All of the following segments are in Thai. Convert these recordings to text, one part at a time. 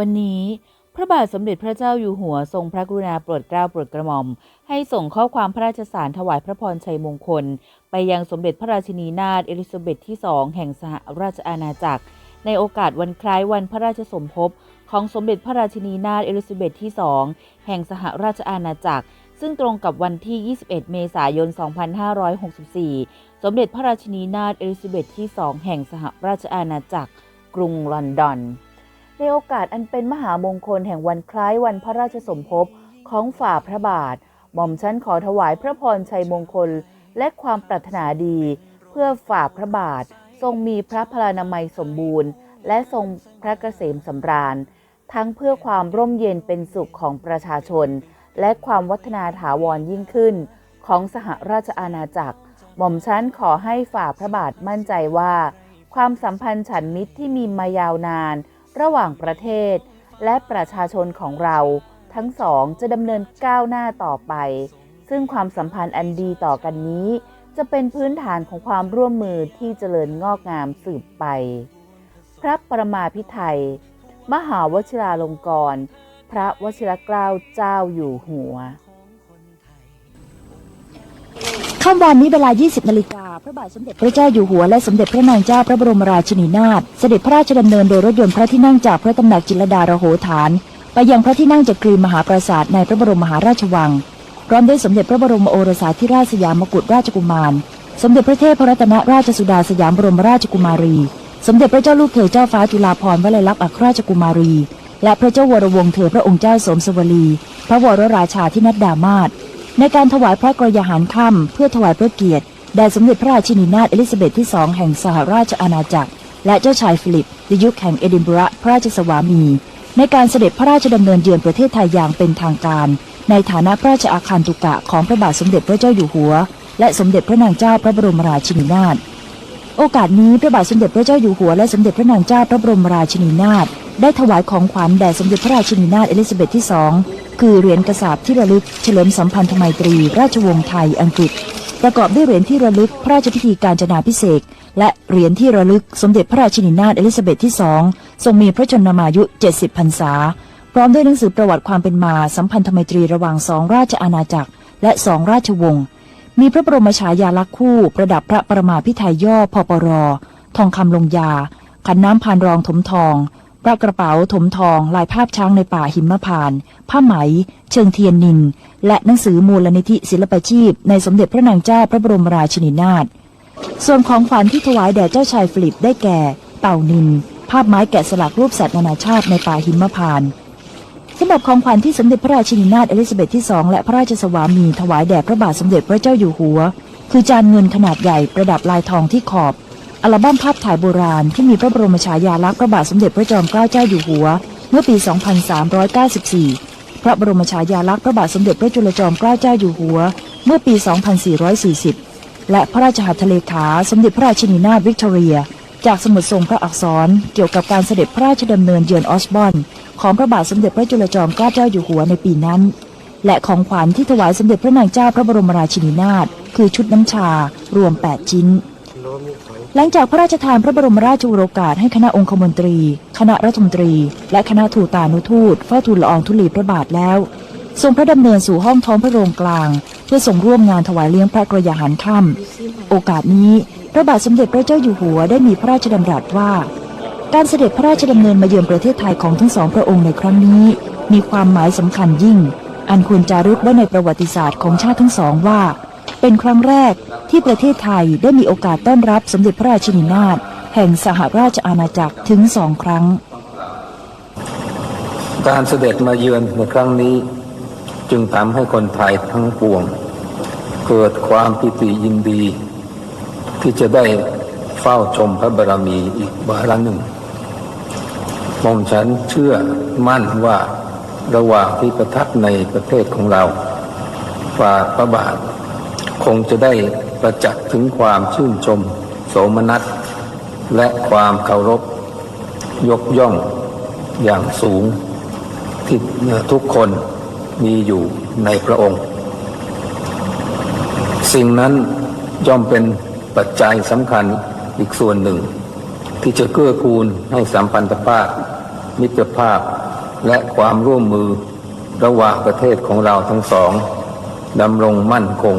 วันนี้พระบาทสมเด็จพระเจ้าอยู่หัวทรงพระกรุณาโปรดเกล้าโปรดกระหม่อม ให้ส่งข้อความพระราชสารถวายพระพรชัยมงคล ไปยังสมเด็จพระราชินีนาถเอลิซาเบธที่สองแห่งสหราชอาณาจักร ในโอกาสวันคล้ายวันพระราชสมภพของสมเด็จพระราชินีนาถเอลิซาเบธที่สองแห่งสหราชอาณาจักร ซึ่งตรงกับวันที่ 21 เมษายน 2564 สมเด็จพระราชินีนาถเอลิซาเบธที่สองแห่งสหราชอาณาจักร กรุงลอนดอน ในโอกาสอันเป็นมหามงคลแห่งวันคล้ายวันพระราชสมภพของฝ่าพระบาท หม่อมชั้นขอถวายพระพรชัยมงคล และความปรารถนาดี เพื่อฝ่าพระบาท ทรงมีพระพลานามัยสมบูรณ์ และทรงพระเกษมสำราญ ทั้งเพื่อความร่มเย็นเป็นสุขของประชาชน และความวัฒนาถาวรยิ่งขึ้น ของสหราชอาณาจักร หม่อมชั้นขอให้ฝ่าพระบาทมั่นใจว่า ความสัมพันธ์ฉันมิตรที่มีมายาวนาน ระหว่างประเทศ และประชาชนของเราทั้งสองจะดำเนินก้าวหน้าต่อไป ซึ่งความสัมพันธ์อันดีต่อกันนี้ จะเป็นพื้นฐานของความร่วมมือที่เจริญงอกงามสืบไป พระประมาพิไทย มหาวชิราลงกรณ์พระวชิรเกล้าเจ้าอยู่หัวค่ำวันนี้เวลา 20นาฬิกา พระบาทสมเด็จพระเจ้าอยู่หัวและสมเด็จพระนางเจ้าพระบรมราชินีนาถเสด็จพระราชดำเนินโดยรถยนต์พระที่นั่งจากพระตำหนักจิรดาระโหฐาน ไปยังพระที่นั่งจักรีมหาปราสาทในพระบรมมหาราชวังพร้อมด้วยสมเด็จพระบรมโอรสาธิราชสยามกุฎราชกุมาร สมเด็จพระเทพรัตนราชสุดาสยามบรมราชกุมารี สมเด็จพระเจ้าลูกเธอเจ้าฟ้าจุฬาภรณ์วลัยลักษณ์อัครราชกุมารี และพระเจ้าวรวงศ์เธอพระองค์เจ้าสมสวลี พระวรราชาธินัดดามาศในการถวายพระกรยาหารค่ำเพื่อถวายพระเกียรติ แด่สมเด็จพระราชินีนาถเอลิซาเบธที่สองแห่งสหราชอาณาจักร และเจ้าชายฟิลิปในยุคแห่งเอดินบะระพระราชสวามี ในการเสด็จพระราชดำเนินเยือนประเทศไทยอย่างเป็นทางการ ในฐานะพระราชอาคารตุกะของพระบาทสมเด็จพระเจ้าอยู่หัว และสมเด็จพระนางเจ้าพระบรมราชินีนาถโอกาสนี้พระบาทสมเด็จพระเจ้าอยู่หัวและสมเด็จพระนางเจ้าพระบรมราชินีนาถได้ถวายของขวัญแด่สมเด็จพระราชินีนาถเอลิซาเบธที่สองคือเหรียญกระสาบที่ระลึกเฉลิมสัมพันธไมตรี ราชวงศ์ไทยอังกฤษ ประกอบด้วยเหรียญที่ระลึกพระราชพิธีการจนาพิเศษและเหรียญที่ระลึกสมเด็จพระราชินีนาถเอลิซาเบธที่สองทรงมีพระชนมายุ 70พรรษา พร้อมด้วยหนังสือประวัติความเป็นมาสัมพันธไมตรีระหว่างสองราชอาณาจักร และสองราชวงศ์มีพระบรมฉายาลักษณ์คู่ประดับพระประมาพิไทยย่อพปร ทองคำลงยา ขันน้ำพานรองถมทอง พระกระเป๋าถมทองลายภาพช้างในป่าหิมพาน ผ้าไหม เชิงเทียนนิน และหนังสือมูลนิธิศิลปชีพ ในสมเด็จพระนางเจ้าพระบรมราชินีนาถ ส่วนของขวัญที่ถวายแด่เจ้าชายฟิลิปได้แก่ เต่านิน ภาพไม้แกะสลักรูปสัตว์นานาชาติในป่าหิมพานสำหรับของขวัญที่สมเด็จพระราชินีนาถเอลิซาเบธที่สองและพระราชสวามีถวายแด่พระบาทสมเด็จพระเจ้าอยู่หัว คือจานเงินขนาดใหญ่ประดับลายทองที่ขอบ อัลบั้มภาพถ่ายโบราณที่มีพระบรมฉายาลักษณ์พระบาทสมเด็จพระจอมเกล้าเจ้าอยู่หัว เมื่อปี 2394 พระบรมฉายาลักษณ์พระบาทสมเด็จพระจุลจอมเกล้าเจ้าอยู่หัว เมื่อปี 2440 และพระราชหัตถเลขาสมเด็จพระราชินีนาถวิกตอเรีย จากสมุดทรงพระอักษรเกี่ยวกับการเสด็จพระราชดำเนินเยือนออสบอนของพระบาทสมเด็จพระจุลจอมเกล้าเจ้าอยู่หัวในปีนั้น และของขวัญที่ถวายสมเด็จพระนางเจ้าพระบรมราชินีนาถคือชุดน้ำชารวม 8 ชิ้น หลังจากพระราชทานพระบรมราชโองกาสให้คณะองคมนตรี คณะรัฐมนตรี และคณะทูตานุทูตเฝ้าทูลละอองธุลีพระบาทแล้ว ทรงพระดำเนินสู่ห้องท้องพระโรงกลาง เพื่อส่งร่วมงานถวายเลี้ยงพระกรยาหารค่ำโอกาสนี้พระบาทสมเด็จพระเจ้าอยู่หัวได้มีพระราชดำรัสว่า การเสด็จพระราชดำเนินมาเยือนประเทศไทยของทั้งสองพระองค์ในครั้งนี้ มีความหมายสำคัญยิ่ง อันควรจารึกไว้ในประวัติศาสตร์ของชาติทั้งสองว่า เป็นครั้งแรกที่ประเทศไทยได้มีโอกาสต้อนรับสมเด็จพระราชินีนาถแห่งสหราชอาณาจักรถึงสองครั้ง การเสด็จมาเยือนในครั้งนี้ จึงทำให้คนไทยทั้งปวง เกิดความปิติยินดี ที่จะได้เฝ้าชมพระบารมีอีกวาระหนึ่งมอมฉันเชื่อมั่นว่าระหว่างที่ประทับในประเทศของเราฝ่าพระบาท คงจะได้ประจักษ์ถึงความชื่นชม โสมนัส และความเคารพ ยกย่องอย่างสูง ที่ทุกคนมีอยู่ในพระองค์ สิ่งนั้นย่อมเป็นปัจจัยสำคัญอีกส่วนหนึ่ง ที่จะเกื้อกูลให้สัมพันธภาพ มิตรภาพและความร่วมมือระหว่างประเทศของเราทั้งสองดำรงมั่นคง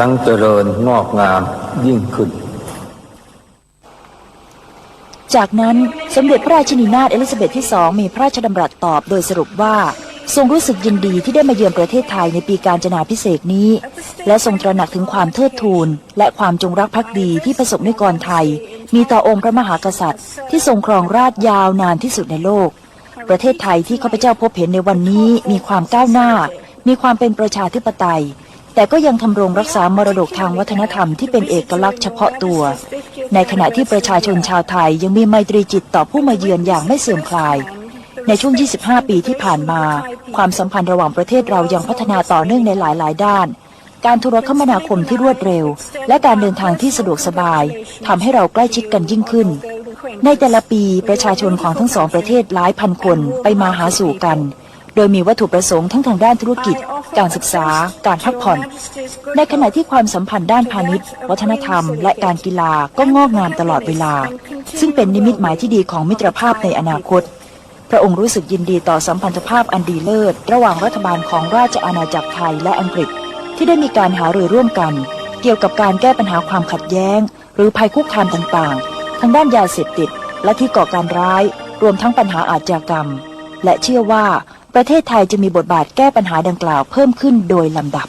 ทั้งเจริญงอกงามยิ่งขึ้น จากนั้นสมเด็จพระราชินีนาถเอลิซาเบธที่สองมีพระราชดำรัสตอบโดยสรุปว่าทรงรู้สึกยินดีที่ได้มาเยือนประเทศไทยในปีการจนาพิเศษนี้ และทรงตระหนักถึงความเทิดทูน และความจงรักภักดีที่ประสบนิกรไทย มีต่อองค์พระมหากษัตริย์ ที่ทรงครองราชยาวนานที่สุดในโลก ประเทศไทยที่ข้าพเจ้าพบเห็นในวันนี้มีความก้าวหน้า มีความเป็นประชาธิปไตย แต่ก็ยังทำรงรักษามรดกทางวัฒนธรรมที่เป็นเอกลักษณ์เฉพาะตัว ในขณะที่ประชาชนชาวไทยยังมีไมตรีจิตต่อผู้มาเยือนอย่างไม่เสื่อมคลาย ในช่วง 25 ปีที่ผ่านมา ความสัมพันธ์ระหว่างประเทศเรายังพัฒนาต่อเนื่องในหลาย ๆ ด้าน การโทรคมนาคมที่รวดเร็ว และการเดินทางที่สะดวกสบายทำให้เราใกล้ชิดกันยิ่งขึ้น ในแต่ละปีประชาชนของทั้งสองประเทศหลายพันคนไปมาหาสู่กัน โดยมีวัตถุประสงค์ทั้งทางด้านธุรกิจ การศึกษา การพักผ่อน ในขณะที่ความสัมพันธ์ด้านพาณิชย์ วัฒนธรรม และการกีฬาก็งอกงามตลอดเวลา ซึ่งเป็นนิมิตหมายที่ดีของมิตรภาพในอนาคต พระองค์รู้สึกยินดีต่อสัมพันธภาพอันดีเลิศ ระหว่างรัฐบาลของราชอาณาจักรไทยและอังกฤษ ที่ได้มีการหารือร่วมกัน เกี่ยวกับการแก้ปัญหาความขัดแย้ง หรือภัยคุกคามต่างๆ ทางด้านยาเสพติด และที่ก่อการร้าย รวมทั้งปัญหาอาชญากรรม และเชื่อว่า ประเทศไทยจะมีบทบาทแก้ปัญหาดังกล่าวเพิ่มขึ้นโดยลำดับ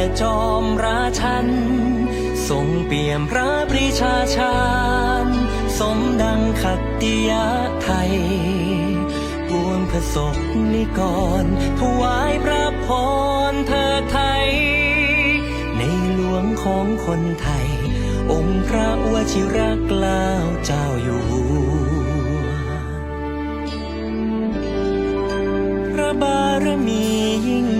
และจอมราชัน ทรงเปี่ยมพระปรีชาชาญสมดังขัตติยะไทยปวงพระศกนิกรถวายพระพรเถิดไทย ในหลวงของคนไทย องค์พระวชิรเกล้าเจ้าอยู่หัวพระบารมียิ่ง